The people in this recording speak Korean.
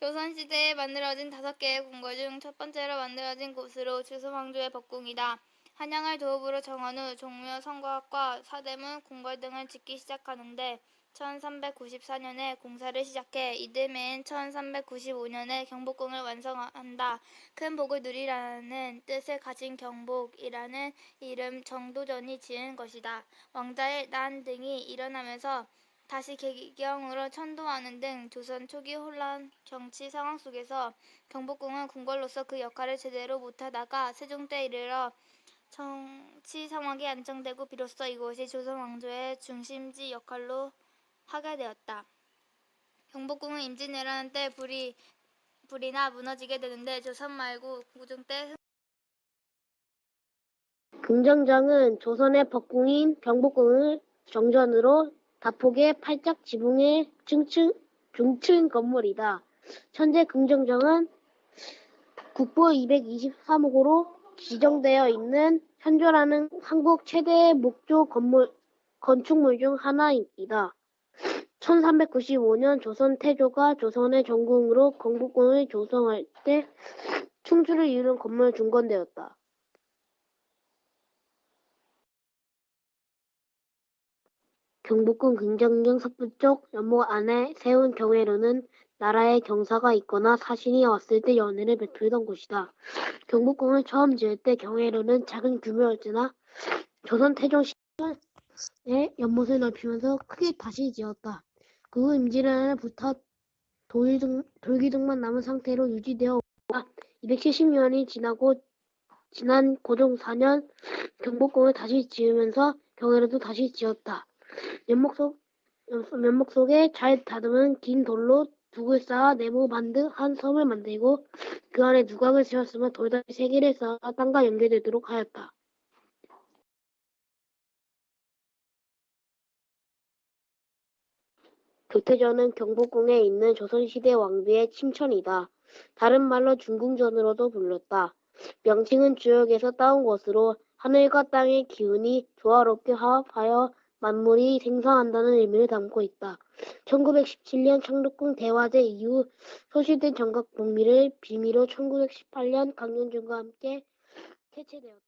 조선시대에 만들어진 다섯 개의 궁궐 중 첫 번째로 만들어진 곳으로 조선왕조의 법궁이다. 한양을 도읍으로 정한 후 종묘, 성곽과 사대문, 궁궐 등을 짓기 시작하는데 1394년에 공사를 시작해 이듬해인 1395년에 경복궁을 완성한다. 큰 복을 누리라는 뜻을 가진 경복이라는 이름 정도전이 지은 것이다. 왕자의 난 등이 일어나면서 다시 개경으로 천도하는 등 조선 초기 혼란 정치 상황 속에서 경복궁은 궁궐로서 그 역할을 제대로 못하다가 세종 때 이르러 정치 상황이 안정되고 비로소 이곳이 조선 왕조의 중심지 역할로 하게 되었다. 경복궁은 임진왜란 때 불이 불이나 무너지게 되는데 조선 말고 고종 때 금정장은 조선의 법궁인 경복궁을 정전으로 다폭의 팔짝 지붕의 중층, 중층 건물이다. 현재 금정장은 국보 223호로 지정되어 있는 현존하는 한국 최대의 목조 건물, 건축물 중 하나이다. 1395년 조선 태조가 조선의 전궁으로 경복궁을 조성할 때 충주를 이루는 건물 중건되었다. 경복궁 긍정경 서북쪽 연못 안에 세운 경회로는 나라의 경사가 있거나 사신이 왔을 때 연회를 베풀던 곳이다. 경복궁을 처음 지을 때 경회로는 작은 규모였으나 조선 태종 시절에 연못을 넓히면서 크게 다시 지었다. 그 후 임진왜란부터 돌기둥, 돌기둥만 남은 상태로 유지되어 오다 270년이 지나고 지난 고종 4년 경복궁을 다시 지으면서 경회로도 다시 지었다. 면목 속, 면목 속에 잘 다듬은 긴 돌로 둑을 쌓아 네모 반듯 한 섬을 만들고 그 안에 누각을 세웠으며 돌다리 세 개를 쌓아 땅과 연결되도록 하였다. 교태전은 경복궁에 있는 조선시대 왕비의 침천이다. 다른 말로 중궁전으로도 불렸다. 명칭은 주역에서 따온 것으로 하늘과 땅의 기운이 조화롭게 화합하여 만물이 생성한다는 의미를 담고 있다. 1917년 창덕궁 대화제 이후 소실된 정각 복미를 빌미로 1918년 강연준과 함께 개최되었다.